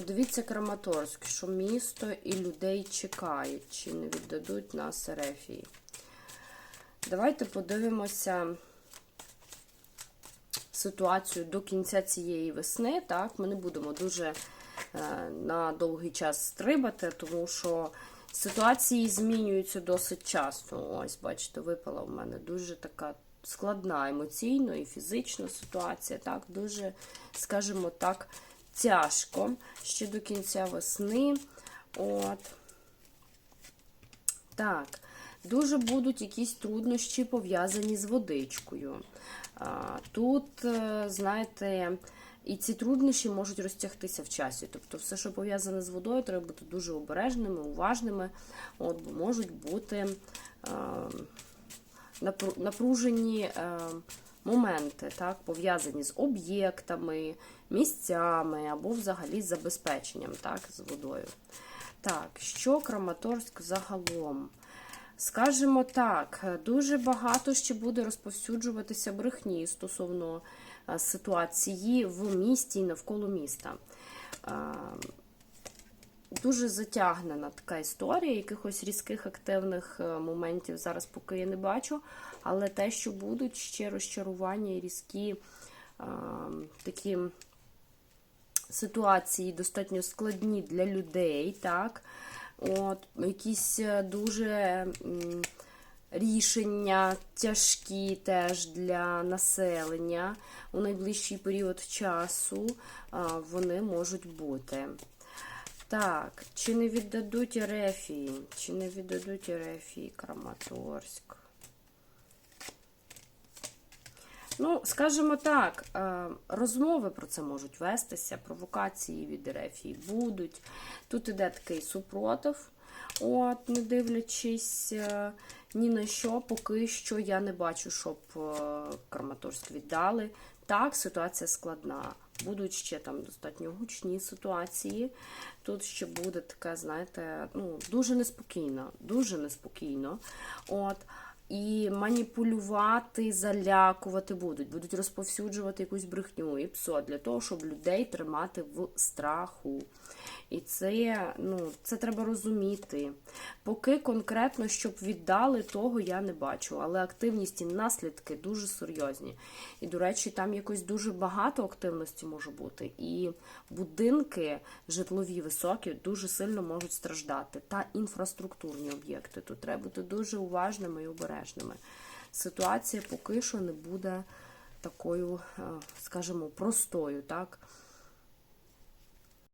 подивіться Краматорськ, що місто і людей чекають, чи не віддадуть нас Ерефії. Давайте подивимося ситуацію до кінця цієї весни. Так, ми не будемо дуже е, на довгий час стрибати, тому що ситуації змінюються досить часто. Ось, бачите, випала в мене дуже така складна емоційно і фізично ситуація. Так, дуже, скажімо так, тяжко ще до кінця весни. От. Так, дуже будуть якісь труднощі пов'язані з водичкою. Тут, е, знаєте, і ці труднощі можуть розтягтися в часі. Тобто, все, що пов'язане з водою, треба бути дуже обережними, уважними, от, бо можуть бути е, напружені е, моменти, так, пов'язані з об'єктами, місцями або взагалі з забезпеченням так, з водою. Так, що Краматорськ загалом? Скажімо так, дуже багато ще буде розповсюджуватися брехні стосовно е, ситуації в місті і навколо міста. Дуже затягнена така історія, якихось різких активних е, моментів зараз поки я не бачу, але те, що будуть ще розчарування і різкі е, такі ситуації достатньо складні для людей, так, от, якісь е, дуже рішення тяжкі теж для населення у найближчий період часу вони можуть бути. Так, чи не віддадуть Ерефії? Чи не віддадуть Ерефії Краматорськ? Ну, скажімо так, е, розмови про це можуть вестися, провокації від Ерефії будуть. Тут іде такий супротив, от, не дивлячись е, ні на що, поки що я не бачу, щоб е, Краматорськ віддали. Так, ситуація складна. Будуть ще там достатньо гучні ситуації. Тут ще буде таке, знаєте, ну, дуже неспокійно, дуже неспокійно. От. І маніпулювати, залякувати будуть, будуть розповсюджувати якусь брехню і псо для того, щоб людей тримати в страху. І це, ну, це треба розуміти. Поки конкретно, щоб віддали, того я не бачу. Але активність і наслідки дуже серйозні. І, до речі, там якось дуже багато активності може бути. І будинки житлові високі дуже сильно можуть страждати. Та інфраструктурні об'єкти. Тут треба бути дуже уважними і обережними. Ситуація поки що не буде такою, е, скажімо, простою. так.